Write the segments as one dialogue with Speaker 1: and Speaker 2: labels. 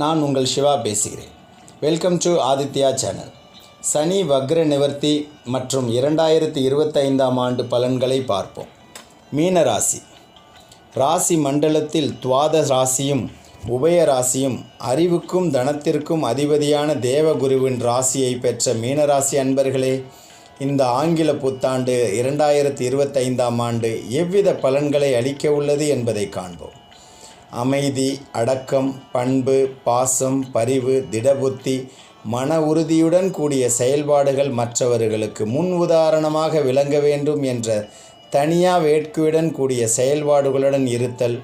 Speaker 1: நான் உங்கள் சிவா பேசுகிறேன். வெல்கம் டு ஆதித்யா சேனல் சனி வக்ர நிவர்த்தி மற்றும் இரண்டாயிரத்தி இருபத்தைந்தாம் ஆண்டு பலன்களை பார்ப்போம். மீன ராசி. ராசி மண்டலத்தில் துவாத ராசியும் உபய ராசியும் அறிவுக்கும் தனத்திற்கும் அதிபதியான தேவகுருவின் ராசியை பெற்ற மீனராசி அன்பர்களே இந்த ஆங்கில புத்தாண்டு இரண்டாயிரத்தி இருபத்தைந்தாம் ஆண்டு எவ்வித பலன்களை அளிக்க உள்ளது என்பதை காண்போம். அமைதி அடக்கம் பண்பு பாசம் பரிவு திடபுத்தி மன உறுதியுடன் கூடிய செயல்பாடுகள் மற்றவர்களுக்கு முன் உதாரணமாக விளங்க வேண்டும் என்ற தனியா வேட்கையுடன் கூடிய செயல்பாடுகளுடன் இருத்தல்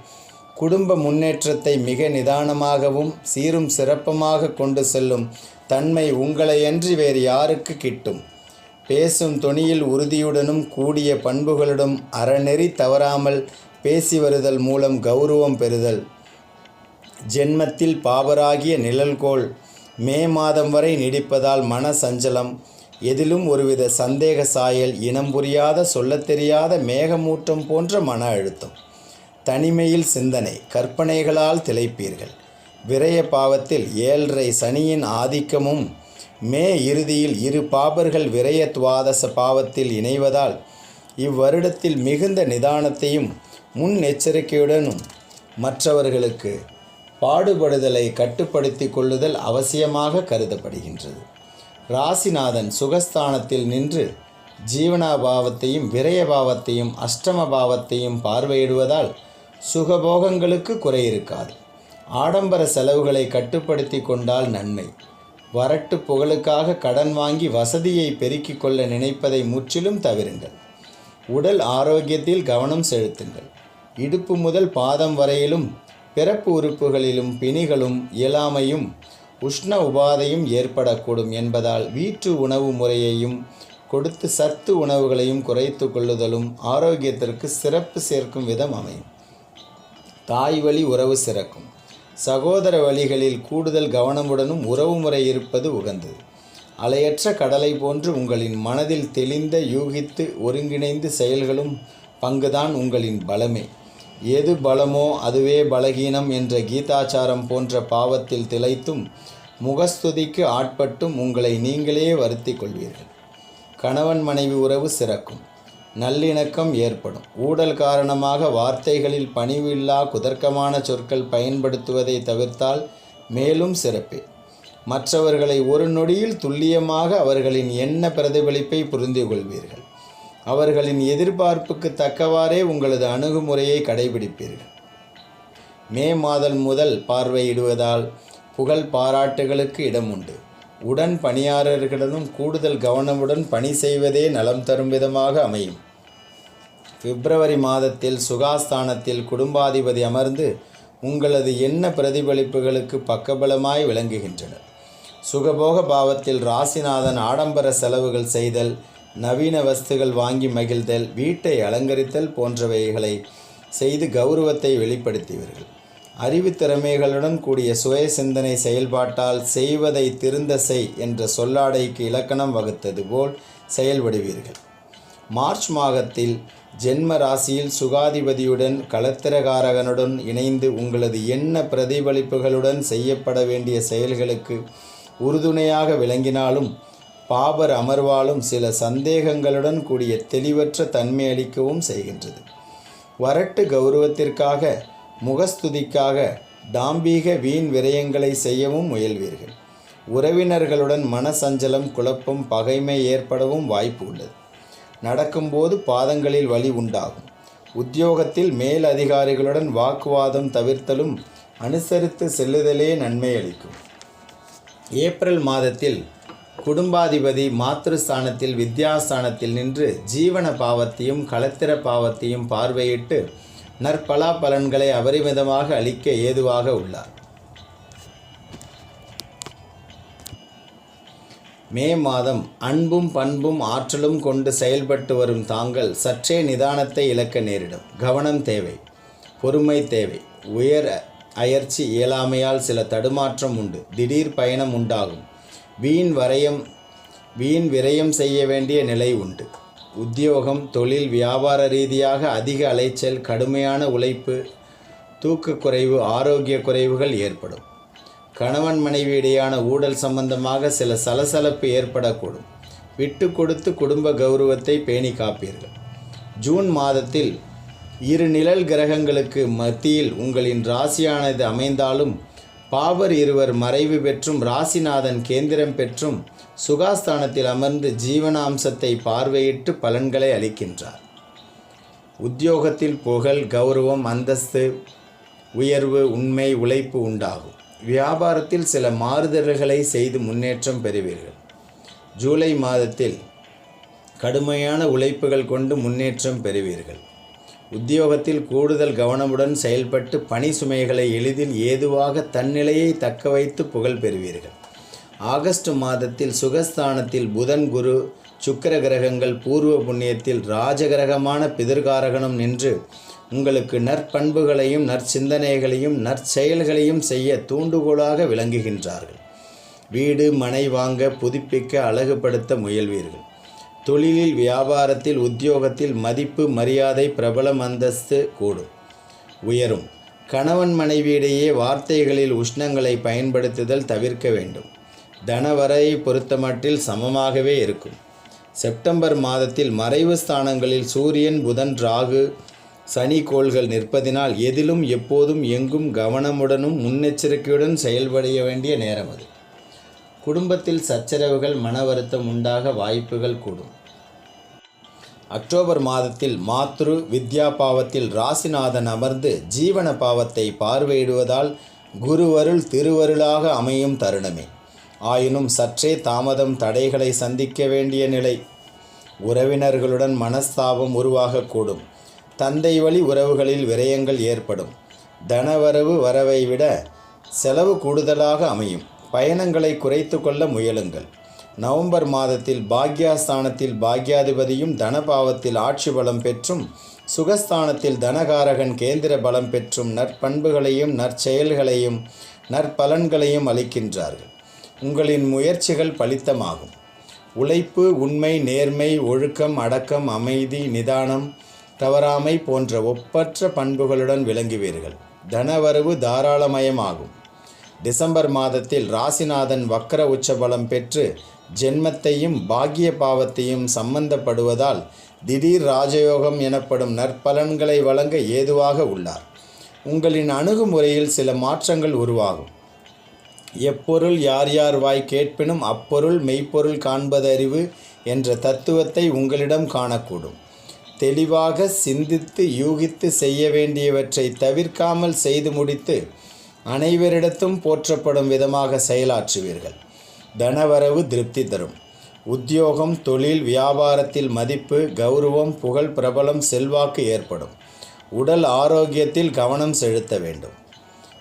Speaker 1: குடும்ப முன்னேற்றத்தை மிக நிதானமாகவும் சீரும் சிறப்புமாக கொண்டு செல்லும் தன்மை உங்களையன்றி வேறு யாருக்கு கிட்டும். பேசும் தொனியில் உறுதியுடனும் கூடிய பண்புகளுடன் அறநெறி தவறாமல் பேசி வருதல் மூலம் கௌரவம் பெறுதல். ஜென்மத்தில் பாபராகிய நிழல்கோள் மே மாதம் வரை நீடிப்பதால் மன சஞ்சலம் எதிலும் ஒருவித சந்தேக சாயல் இனம் புரியாத சொல்லத் தெரியாத மேகமூட்டம் போன்ற மன அழுத்தம். தனிமையில் சிந்தனை கற்பனைகளால் திளைப்பீர்கள். விரய பாவத்தில் ஏழரை சனியின் ஆதிக்கமும் மே இறுதியில் இரு பாபர்கள் விரய துவாதச பாவத்தில் இணைவதால் இவ்வருடத்தில் மிகுந்த நிதானத்தையும் முன் எச்சரிக்கையுடனும் மற்றவர்களுக்கு பாடுபடுதலை கட்டுப்படுத்தி கொள்ளுதல் அவசியமாக கருதப்படுகின்றது. ராசிநாதன் சுகஸ்தானத்தில் நின்று ஜீவனாபாவத்தையும் விரயபாவத்தையும் அஷ்டம பாவத்தையும் பார்வையிடுவதால் சுகபோகங்களுக்கு குறை இருக்காது ஆடம்பர செலவுகளை கட்டுப்படுத்தி கொண்டால் நன்மை. வரட்டு புகழுக்காக கடன் வாங்கி வசதியை பெருக்கிக் கொள்ள நினைப்பதை முற்றிலும் தவிருங்கள். உடல் ஆரோக்கியத்தில் கவனம் செலுத்துங்கள். இடுப்பு முதல் பாதம் வரையிலும் பிறப்பு உறுப்புகளிலும் பிணிகளும் இயலாமையும் உஷ்ண உபாதையும் ஏற்படக்கூடும் என்பதால் வீட்டு உணவு முறையையும் கொடுத்து சத்து உணவுகளையும் குறைத்து கொள்ளுதலும் ஆரோக்கியத்திற்கு சிறப்பு சேர்க்கும் விதம் அமையும். தாய் வழி உறவு சிறக்கும். சகோதர வழிகளில் கூடுதல் கவனமுடனும் உறவுமுறை இருப்பது உகந்தது. அலையற்ற கடலை போன்று உங்களின் மனதில் தெளிந்த யூகித்து ஒருங்கிணைந்து செயல்களும் பங்குதான் உங்களின் பலமே. எது பலமோ அதுவே பலகீனம் என்ற கீதாச்சாரம் போன்ற பாவத்தில் திளைத்தும் முகஸ்துதிக்கு ஆட்பட்டும் உங்களை நீங்களே வருத்திக் கொள்வீர்கள். கணவன் மனைவி உறவு சிறக்கும். நல்லிணக்கம் ஏற்படும். ஊடல் காரணமாக வார்த்தைகளில் பணிவில்லா குதர்க்கமான சொற்கள் பயன்படுத்துவதை தவிர்த்தால் மேலும் சிறப்பே. மற்றவர்களை ஒரு நொடியில் துல்லியமாக அவர்களின் எண்ண பிரதிபலிப்பை புரிந்து கொள்வீர்கள் அவர்களின் எதிர்பார்ப்புக்கு தக்கவாறே உங்களது அணுகுமுறையை கடைபிடிப்பீர்கள். மே மாதம் முதல் பார்வையிடுவதால் புகழ் பாராட்டுகளுக்கு இடம் உண்டு. உடன் பணியாளர்களிடம் கூடுதல் கவனமுடன் பணி செய்வதே நலம் தரும் விதமாக அமையும். பிப்ரவரி மாதத்தில் சுகாஸ்தானத்தில் குடும்பாதிபதி அமர்ந்து உங்களது எண்ண பிரதிபலிப்புகளுக்கு பக்கபலமாய் விளங்குகின்றனர். சுகபோக பாவத்தில் ராசிநாதன் ஆடம்பர செலவுகள் செய்தல் நவீன வஸ்துகள் வாங்கி மகிழ்தல் வீட்டை அலங்கரித்தல் போன்றவைகளை செய்து கௌரவத்தை வெளிப்படுத்தியவர்கள். அறிவு திறமைகளுடன் கூடிய சுய சிந்தனை செயல்பாட்டால் செய்வதை திருந்த செய் என்ற சொல்லாடைக்கு இலக்கணம் வகுத்தது போல் செயல்படுவீர்கள். மார்ச் மாதத்தில் ஜென்ம ராசியில் சுகாதிபதியுடன் களத்திரகாரகனுடன் இணைந்து உங்களது எண்ண பிரதிபலிப்புகளுடன் செய்யப்பட வேண்டிய செயல்களுக்கு உறுதுணையாக விளங்கினாலும் பாபர் அமர்வாலும் சில சந்தேகங்களுடன் கூடிய தெளிவற்ற தன்மை அளிக்கவும் செய்கின்றது. வரட்டு கௌரவத்திற்காக முகஸ்துதிக்காக டாம்பீக வீண் விரயங்களை செய்யவும் முயல்வீர்கள். உறவினர்களுடன் மனசஞ்சலம் குழப்பம் பகைமை ஏற்படவும் வாய்ப்பு உள்ளது. நடக்கும்போது பாதங்களில் வலி உண்டாகும். உத்தியோகத்தில் மேல் அதிகாரிகளுடன் வாக்குவாதம் தவிர்த்தலும் அனுசரித்து செல்லுதலே நன்மை அளிக்கும். ஏப்ரல் மாதத்தில் குடும்பாதிபதி மாத்ருஸ்தானத்தில் வித்யாஸ்தானத்தில் நின்று ஜீவன பாவத்தையும் களத்திர பாவத்தையும் பார்வையிட்டு நற்பலா பலன்களை அபரிமிதமாக அளிக்க ஏதுவாக உள்ளார். மே மாதம் அன்பும் பண்பும் ஆற்றலும் கொண்டு செயல்பட்டு வரும் தாங்கள் சற்றே நிதானத்தை இழக்க நேரிடும். கவனம் தேவை பொறுமை தேவை உயர் அயற்சி இயலாமையால் சில தடுமாற்றம் உண்டு திடீர் பயணம் உண்டாகும். வீண் வரையம் வீண் விரயம் செய்ய வேண்டிய நிலை உண்டு. உத்தியோகம் தொழில் வியாபார ரீதியாக அதிக அலைச்சல் கடுமையான உழைப்பு தூக்க குறைவு ஆரோக்கிய குறைவுகள் ஏற்படும். கணவன் மனைவியிடையான ஊழல் சம்பந்தமாக சில சலசலப்பு ஏற்படக்கூடும். விட்டு கொடுத்து குடும்ப கௌரவத்தை பேணி காப்பீர்கள். ஜூன் மாதத்தில் இரு நிழல் கிரகங்களுக்கு மத்தியில் உங்களின் ராசியானது அமைந்தாலும் பாவர் இருவர் மறைவு பெற்றும் ராசிநாதன் கேந்திரம் பெற்றும் சுகாஸ்தானத்தில் அமர்ந்து ஜீவனாம்சத்தை பார்வையிட்டு பலன்களை அளிக்கின்றார். உத்தியோகத்தில் புகழ் கௌரவம் அந்தஸ்து உயர்வு உண்மை உழைப்பு உண்டாகும். வியாபாரத்தில் சில மாறுதல்களை செய்து முன்னேற்றம் பெறுவீர்கள். ஜூலை மாதத்தில் கடுமையான உழைப்புகள் கொண்டு முன்னேற்றம் பெறுவீர்கள். உத்தியோகத்தில் கூடுதல் கவனமுடன் செயல்பட்டு பணி சுமைகளை எளிதில் ஏதுவாக தன்னிலையை தக்க வைத்து புகழ் பெறுவீர்கள். ஆகஸ்ட் மாதத்தில் சுகஸ்தானத்தில் புதன் குரு சுக்கிர கிரகங்கள் பூர்வ புண்ணியத்தில் ராஜகிரகமான பிதிர்காரகனும் நின்று உங்களுக்கு நற்பண்புகளையும் நற்சிந்தனைகளையும் நற்செயல்களையும் செய்ய தூண்டுகோலாக விளங்குகின்றார்கள். வீடு மனை வாங்க புதுப்பிக்க அழகுபடுத்த முயல்வீர்கள். தொழிலில் வியாபாரத்தில் உத்தியோகத்தில் மதிப்பு மரியாதை பிரபலம் அந்தஸ்து கூடும். உயரும். கணவன் மனைவியிடையே வார்த்தைகளில் உஷ்ணங்களை பயன்படுத்துதல் தவிர்க்க வேண்டும். தனவரையை பொறுத்தமட்டில் சமமாகவே இருக்கும். செப்டம்பர் மாதத்தில் மறைவு ஸ்தானங்களில் சூரியன் புதன் ராகு சனி கோள்கள் நிற்பதினால் எதிலும் எப்போதும் எங்கும் கவனமுடனும் முன்னெச்சரிக்கையுடன் செயல்பட வேண்டிய நேரம் அது. குடும்பத்தில் சச்சரவுகள் மன வருத்தம் உண்டாக வாய்ப்புகள் கூடும். அக்டோபர் மாதத்தில் மாத்ரு வித்யா பாவத்தில் ராசிநாதன் அமர்ந்து ஜீவன பாவத்தை பார்வையிடுவதால் குருவருள் திருவருளாக அமையும் தருணமே. ஆயினும் சற்றே தாமதம் தடைகளை சந்திக்க வேண்டிய நிலை. உறவினர்களுடன் மனஸ்தாபம் உருவாகக்கூடும். தந்தை வழி உறவுகளில் விரயங்கள் ஏற்படும். தனவரவு வரவை விட செலவு கூடுதலாக அமையும். பயணங்களை குறைத்து கொள்ள முயலுங்கள். நவம்பர் மாதத்தில் பாக்யாஸ்தானத்தில் பாக்யாதிபதியும் தனபாவத்தில் ஆட்சி பலம் பெற்றும் சுகஸ்தானத்தில் தனகாரகன் கேந்திர பலம் பெற்றும் நற்பண்புகளையும் நற்செயல்களையும் நற்பலன்களையும் அளிக்கின்றார்கள். உங்களின் முயற்சிகள் பலித்தமாகும். உழைப்பு உண்மை நேர்மை ஒழுக்கம் அடக்கம் அமைதி நிதானம் தவறாமை போன்ற ஒப்பற்ற பண்புகளுடன் விளங்குவீர்கள். தனவரவு தாராளமயமாகும். டிசம்பர் மாதத்தில் ராசிநாதன் வக்கர உச்சபலம் பெற்று ஜென்மத்தையும் பாக்கிய பாவத்தையும் சம்பந்தப்படுவதால் திடீர் ராஜயோகம் எனப்படும் நற்பலன்களை வழங்க ஏதுவாக உள்ளார். உங்களின் அணுகுமுறையில் சில மாற்றங்கள் உருவாகும். எப்பொருள் யார் யார் வாய் கேட்பினும் அப்பொருள் மெய்ப்பொருள் காண்பதறிவு என்ற தத்துவத்தை உங்களிடம் காணக்கூடும். தெளிவாக சிந்தித்து யூகித்து செய்ய வேண்டியவற்றை தவிர்க்காமல் செய்து முடித்து அனைவரிடத்தும் போற்றப்படும் விதமாக செயலாற்றுவீர்கள். தனவரவு திருப்தி தரும். உத்தியோகம் தொழில் வியாபாரத்தில் மதிப்பு கௌரவம் புகழ் பிரபலம் செல்வாக்கு ஏற்படும். உடல் ஆரோக்கியத்தில் கவனம் செலுத்த வேண்டும்.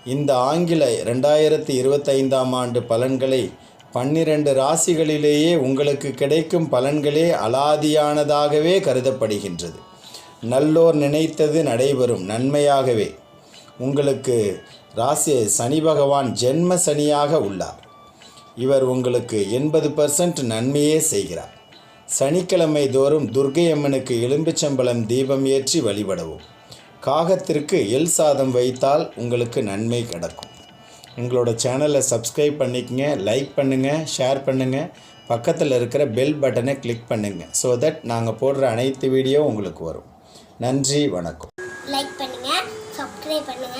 Speaker 1: இந்த ஆங்கில ரெண்டாயிரத்தி இருபத்தைந்தாம் ஆண்டு பலன்களை பன்னிரண்டு ராசிகளிலேயே உங்களுக்கு கிடைக்கும் பலன்களே அலாதியானதாகவே கருதப்படுகின்றது. நல்லோர் நினைத்தது நடைபெறும் நன்மையாகவே. உங்களுக்கு ராசி சனி பகவான் ஜென்ம சனியாக உள்ளார். இவர் உங்களுக்கு எண்பது பர்சன்ட் நன்மையே செய்கிறார். சனிக்கிழமை தோறும் துர்க்கை அம்மனுக்கு எலும்புச்சம்பளம் தீபம் ஏற்றி வழிபடவும். காகத்திற்கு எல் சாதம் வைத்தால் உங்களுக்கு நன்மை கிடக்கும். எங்களோட சேனலை சப்ஸ்கிரைப் பண்ணிக்கங்க லைக் பண்ணுங்கள் ஷேர் பண்ணுங்கள் பக்கத்தில் இருக்கிற பெல் பட்டனை கிளிக் பண்ணுங்கள் ஸோ தட் நாங்கள் போடுற அனைத்து வீடியோ உங்களுக்கு வரும். நன்றி வணக்கம்
Speaker 2: லைக் பண்ணுங்க சப்ஸ்கிரைப் பண்ணுங்க